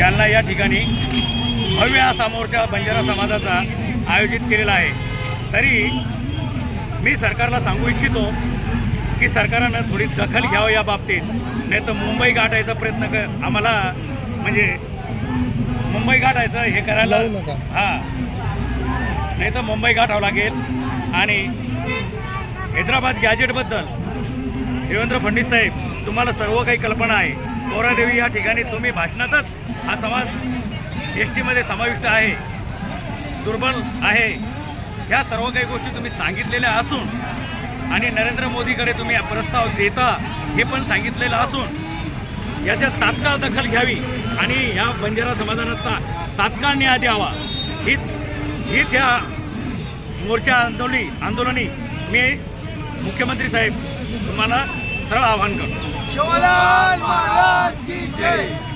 जालना या ठिकाणी भव्य असा मोर्चा बंजारा समाजाचा आयोजित केलेला आहे. तरी मी सरकारला सांगू इच्छितो की सरकारनं थोडी दखल घ्यावं या बाबतीत. नाही तर मुंबई गाठायचा प्रयत्न कर आम्हाला म्हणजे मुंबई गाठायचं हे करायला. हां. नाही तर मुंबई गाठावं लागेल. आणि हैदराबाद गॅजेटबद्दल देवेंद्र फडणवीस साहेब तुम्हाला सर्व काही कल्पना आहे. पोरादेवी या ठिकाणी तुम्ही भाषणातच हा समाज एस टीमध्ये समाविष्ट आहे दुर्बल आहे. ह्या सर्व काही गोष्टी तुम्ही सांगितलेल्या असून आणि नरेंद्र मोदीकडे तुम्ही प्रस्ताव देता हे पण सांगितलेलं असून याच्यात तात्काळ दखल घ्यावी आणि या बंजारा समाधानाचा तात्काळ न्याय द्यावा. हीच हीच ह्या मोर्चा आंदोलनी आंदोलनी मी मुख्यमंत्री साहेब तुम्हाला सरळ आवाहन करतो. Hey!